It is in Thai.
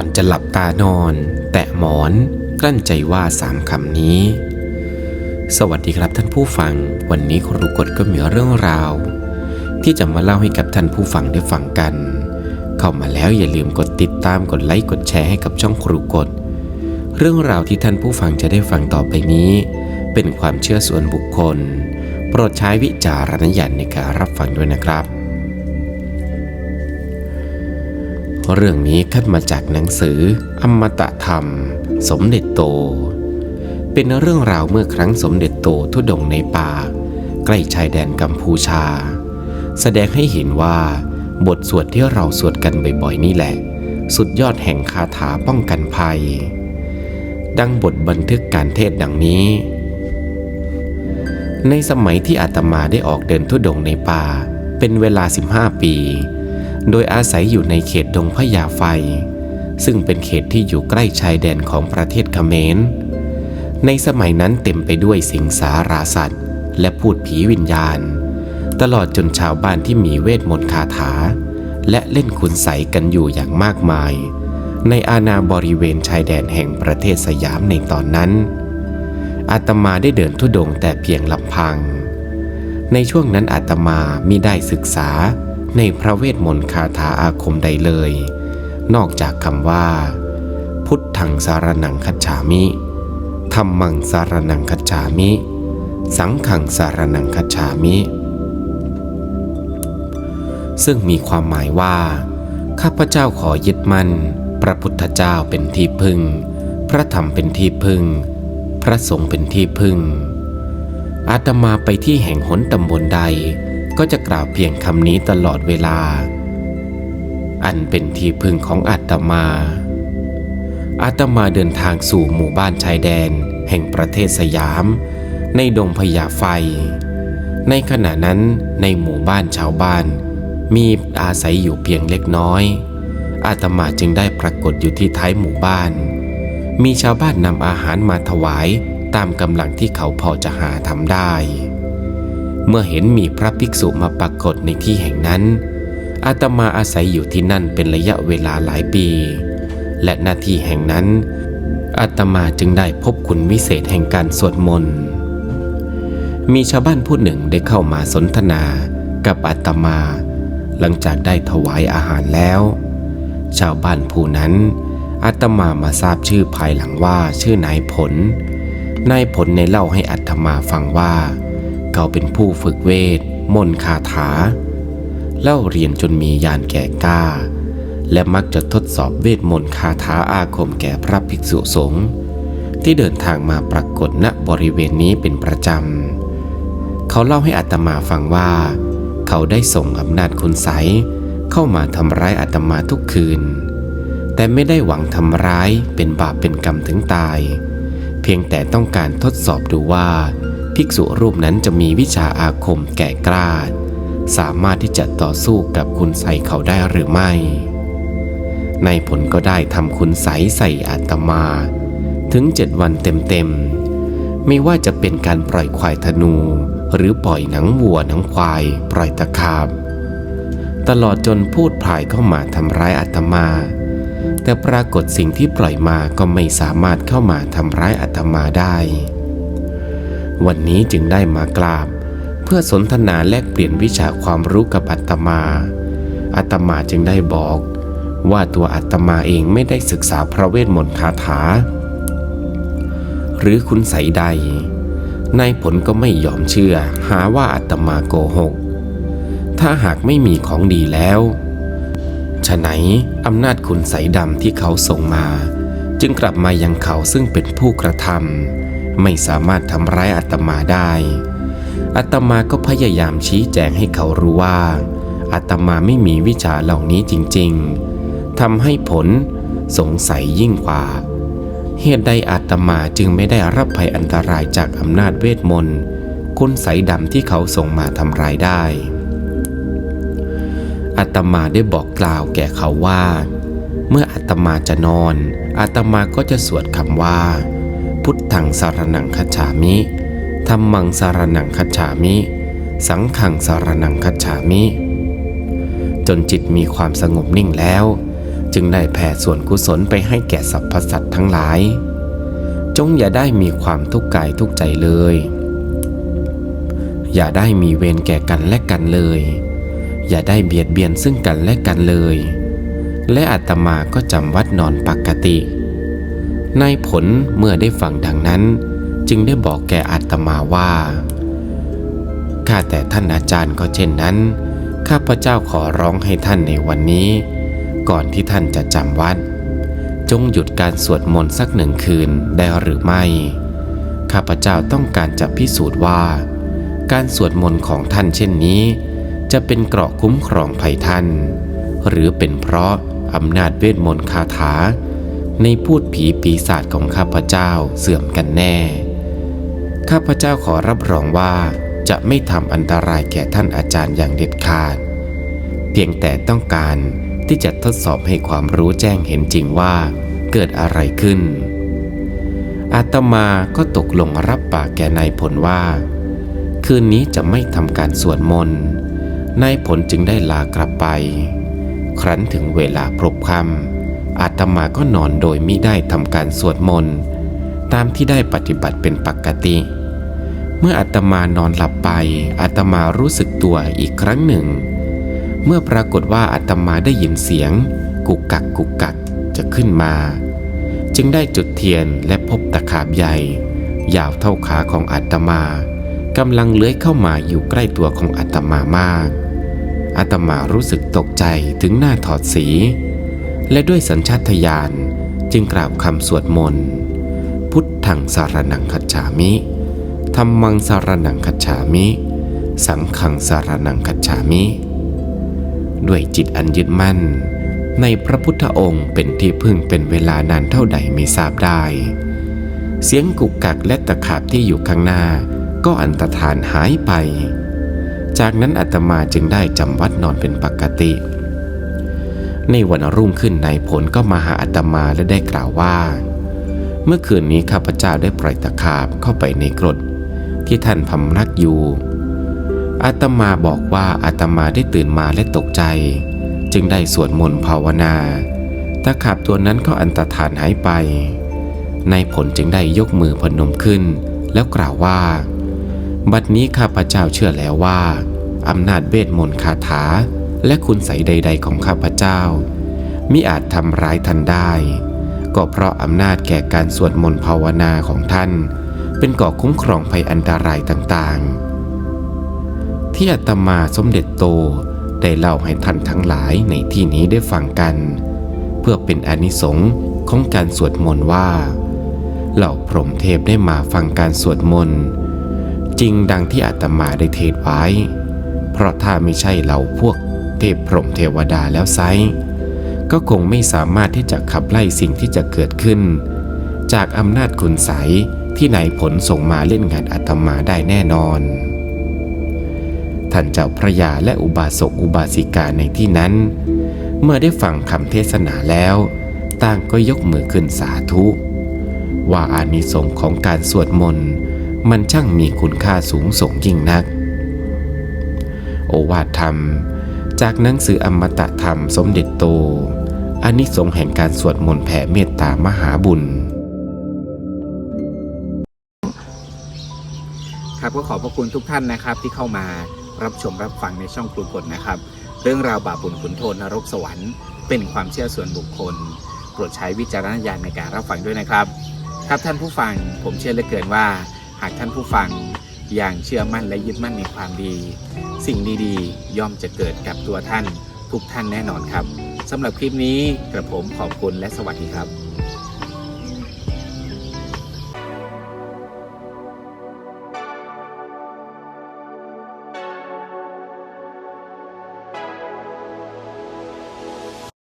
ก่อนจะหลับตานอน แตะหมอน กลั้นใจว่าสามคำนี้ สวัสดีครับท่านผู้ฟัง วันนี้ครูกฎก็มีเรื่องราว ที่จะมาเล่าให้กับท่านผู้ฟังได้ฟังกัน เข้ามาแล้วอย่าลืมกดติดตามกดไลค์กดแชร์ให้กับช่องครูกฎเรื่องราวที่ท่านผู้ฟังจะได้ฟังต่อไปนี้ เป็นความเชื่อส่วนบุคคล โปรดใช้วิจารณญาณในการรับฟังด้วยนะครับ เรื่องนี้คัดมาจากหนังสือ อมตะธรรม สมเด็จโต เป็นเรื่องราวเมื่อครั้งสมเด็จโตทุดงในป่า ใกล้ชายแดนกัมพูชา แสดงให้เห็นว่า บทสวดที่เราสวดกันบ่อยๆนี่แหละ สุดยอดแห่งคาถาป้องกันภัย ดังบทบันทึกการเทศดังนี้ ในสมัยที่อาตมาได้ออกเดินทุดงในป่า เป็นเวลา 15 ปี โดยอาศัยอยู่ในเขตดงพญาไฟ ซึ่งเป็นเขตที่อยู่ใกล้ชายแดนของประเทศเขมร ในสมัยนั้นเต็มไปด้วยสิงสาราสัตว์ และพูดผีวิญญาณ ตลอดจนชาวบ้านที่มีเวทมนต์คาถา และเล่นคุณใสกันอยู่อย่างมากมาย ในอาณาบริเวณชายแดนแห่งประเทศสยามในตอนนั้น อาตมาได้เดินทุดงแต่เพียงลำพัง ในช่วงนั้นอาตมามิได้ศึกษา ในพระเวทมนต์คาถาอาคมใดเลย นอกจากคำว่า พุทธังสารนังคัจฉามิธรรมังสารนังคัจฉามิ สังขังสารนังคัจฉามิ ซึ่งมีความหมายว่า ข้าพเจ้าขอยึดมั่น พระพุทธเจ้าเป็นที่พึ่ง พระธรรมเป็นที่พึ่ง พระสงฆ์เป็นที่พึ่งอาตมาไปที่แห่งหนตำบลใด ก็จะกล่าวเพียงคำนี้ตลอดเวลา อันเป็นที่พึ่งของอาตมา อาตมาเดินทางสู่หมู่บ้านชายแดน แห่งประเทศสยาม ในดงพญาไฟ ในขณะนั้นในหมู่บ้านชาวบ้าน มีอาศัยอยู่เพียงเล็กน้อย อาตมาจึงได้ปรากฏอยู่ที่ท้ายหมู่บ้าน มีชาวบ้านนำอาหารมาถวายตามกำลังที่เขาพอจะหาทำได้ เมื่อเห็นมีพระภิกษุมาปรากฏในที่แห่งนั้น อาตมาอาศัยอยู่ที่นั่นเป็นระยะเวลาหลายปี และหน้าที่แห่งนั้น อาตมาจึงได้พบคุณวิเศษแห่งการสวดมนต์ มีชาวบ้านผู้หนึ่งได้เข้ามาสนทนากับอาตมา หลังจากได้ถวายอาหารแล้ว ชาวบ้านผู้นั้นอาตมามาทราบชื่อภายหลังว่าชื่อนายผล นายผลในเล่าให้อาตมาฟังว่า เขาเป็นผู้ฝึกเวท มนต์คาถา เล่าเรียนจนมียานแก่กล้า และมักจะทดสอบเวทมนต์คาถาอาคมแก่พระภิกษุสงฆ์ที่เดินทางมาปรากฏณบริเวณนี้เป็นประจำ เขาเล่าให้อาตมาฟังว่า เขาได้ส่งอำนาจคุณใสเข้ามาทำร้ายอาตมาทุกคืน แต่ไม่ได้หวังทำร้ายเป็นบาปเป็นกรรมถึงตาย เพียงแต่ต้องการทดสอบดูว่า ภิกษุรูปนั้นจะมีวิชาอาคมแก่กล้า สามารถที่จะต่อสู้กับคุณใสเขาได้หรือไม่ ในผลก็ได้ทำคุณใสใส่อาตมา ถึงเจ็ดวันเต็มๆ ไม่ว่าจะเป็นการปล่อยควายธนู หรือปล่อยหนังวัวหนังควาย ปล่อยตะขาบ ตลอดจนพูดพลายเข้ามาทำร้ายอาตมาแต่ปรากฏสิ่งที่ปล่อยมาก็ไม่สามารถเข้ามาทำร้ายอาตมาได้ วันนี้จึงได้มากราบ เพื่อสนทนาแลกเปลี่ยนวิชาความรู้กับอาตมาอาตมาจึงได้บอก ว่าตัวอาตมาเองไม่ได้ศึกษาพระเวทมนต์คาถา หรือคุณใสใด นายผลก็ไม่ยอมเชื่อ หาว่าอาตมาโกหก ถ้าหากไม่มีของดีแล้วฉะไหนอำนาจคุณใสดำที่เขาส่งมา จึงกลับมายังเขาซึ่งเป็นผู้กระทำ ไม่สามารถทำร้ายอาตมาได้อาตมาก็พยายามชี้แจงให้เขารู้ว่าอาตมาไม่มีวิชาเหล่านี้จริงๆทำให้ผลสงสัยยิ่งกว่า เหตุใดอาตมาจึงไม่ได้รับภัยอันตรายจากอำนาจเวทมนต์คุณใสยดำที่เขาส่งมาทำร้ายได้อาตมาได้บอกกล่าวแก่เขาว่า เมื่ออาตมาจะนอนอาตมาก็จะสวดคำว่า พุทธังสารนังคัจฉามิธรรมังสารนังคัจฉามิ สังขังสารนังคัจฉามิ จนจิตมีความสงบนิ่งแล้ว จึงได้แผ่ส่วนกุศลไปให้แก่สรรพสัตว์ทั้งหลาย จงอย่าได้มีความทุกข์กายทุกข์ใจเลย อย่าได้มีเวรแก่กันและกันเลย อย่าได้เบียดเบียนซึ่งกันและกันเลย และอาตมาก็จำวัดนอนปกติ นายผลเมื่อได้ฟังดังนั้น จึงได้บอกแก่อาตมาว่าข้าแต่ท่านอาจารย์ก็เช่นนั้น ข้าพเจ้าขอร้องให้ท่านในวันนี้ ก่อนที่ท่านจะจำวัด จงหยุดการสวดมนต์สักหนึ่งคืนได้หรือไม่ ข้าพเจ้าต้องการจะพิสูจน์ว่า การสวดมนต์ของท่านเช่นนี้ จะเป็นเกราะคุ้มครองภัยท่าน หรือเป็นเพราะอำนาจเวทมนต์คาถา ในพูดผีปีศาจของข้าพเจ้าเสื่อมกันแน่ ข้าพเจ้าขอรับรองว่าจะไม่ทำอันตรายแก่ท่านอาจารย์อย่างเด็ดขาด เพียงแต่ต้องการที่จะทดสอบให้ความรู้แจ้งเห็นจริงว่าเกิดอะไรขึ้น อาตมาก็ตกลงรับปากแก่นายผลว่า คืนนี้จะไม่ทำการสวดมนต์ นายผลจึงได้ลากลับไป ครั้นถึงเวลาพรบค่ำ อาตมาก็นอนโดยมิได้ทำการสวดมนต์ตามที่ได้ปฏิบัติเป็นปกติ เมื่ออาตมานอนหลับไปอาตมารู้สึกตัวอีกครั้งหนึ่ง เมื่อปรากฏว่าอาตมาได้ยินเสียง กุกกักกุกกักจะขึ้นมา จึงได้จุดเทียนและพบตะขาบใหญ่ ยาวเท่าขาของอาตมากำลังเลื้อยเข้ามาอยู่ใกล้ตัวของอาตมามากอาตมารู้สึกตกใจถึงหน้าถอดสี และด้วยสัญชาตญาณจึงกล่าวคำสวดมนต์ พุทธังสารนังคัจฉามิธรรมังสารนังคัจฉามิ สังฆังสารนังคัจฉามิ ด้วยจิตอันยึดมั่น ในพระพุทธองค์เป็นที่พึ่งเป็นเวลานานเท่าใดไม่ทราบได้ เสียงกุกกักและตะขาบที่อยู่ข้างหน้าก็อันตรธานหายไป จากนั้นอาตมาจึงได้จำวัดนอนเป็นปกติ ในวันรุ่งขึ้นนายผลก็มาหาอาตมาและได้กล่าวว่า เมื่อคืนนี้ข้าพเจ้าได้ปล่อยตะขาบเข้าไปในกรดที่ท่านพำนักอยู่ อาตมาบอกว่าอาตมาได้ตื่นมาและตกใจ จึงได้สวดมนต์ภาวนาตะขาบตัวนั้นก็อันตรธานหายไปนายผลจึงได้ยกมือพนมขึ้น แล้วกล่าวว่า บัดนี้ข้าพเจ้าเชื่อแล้วว่าอำนาจเวทมนต์คาถา และคุณใสใด ๆ ของข้าพเจ้ามิอาจทำร้ายท่านได้ ก็เพราะอำนาจแก่การสวดมนต์ภาวนาของท่าน เป็นก่อคุ้มครองภัยอันตรายต่างๆ ที่อาตมาสมเด็จโตได้เล่าให้ท่านทั้งหลายในที่นี้ได้ฟังกัน เพื่อเป็นอนิสงส์ของการสวดมนต์ว่า เหล่าพรหมเทพได้มาฟังการสวดมนต์จริงดังที่อาตมาได้เทศไว้ เพราะถ้าไม่ใช่เหล่าพวก เทพพรหมเทวดาแล้วไซก็คงไม่สามารถที่จะขับไล่สิ่งที่จะเกิดขึ้น จากอำนาจคุณใสยที่นายผลส่งมาเล่นงานอาตมาได้แน่นอน ท่านเจ้าพระยาและอุบาสกอุบาสิกาในที่นั้น เมื่อได้ฟังคำเทศนาแล้วต่างก็ยกมือขึ้นสาธุ ว่าอานิสงส์ของการสวดมนต์มันช่างมีคุณค่าสูงส่งยิ่งนัก โอวาทธรรม จากหนังสืออมตะธรรมสมเด็จโตอานิสงส์แห่งการสวดมนต์แผ่เมตตามหาบุญ ครับก็ขอบพระคุณทุกท่านนะครับที่เข้ามารับชมรับฟังในช่องครูกฎนะครับ เรื่องราวบาปบุญขุนโทษนรกสวรรค์เป็นความเชื่อส่วนบุคคลโปรดใช้วิจารณญาณในการรับฟังด้วยนะครับ ครับท่านผู้ฟังผมเชื่อเหลือเกินว่า หากท่านผู้ฟัง อย่างเชื่อมั่นและยึดมั่นในความดี สิ่งดีๆ ย่อมจะเกิดกับตัวท่าน ทุกท่านแน่นอนครับสำหรับคลิปนี้กระผมขอบคุณและสวัสดีครับ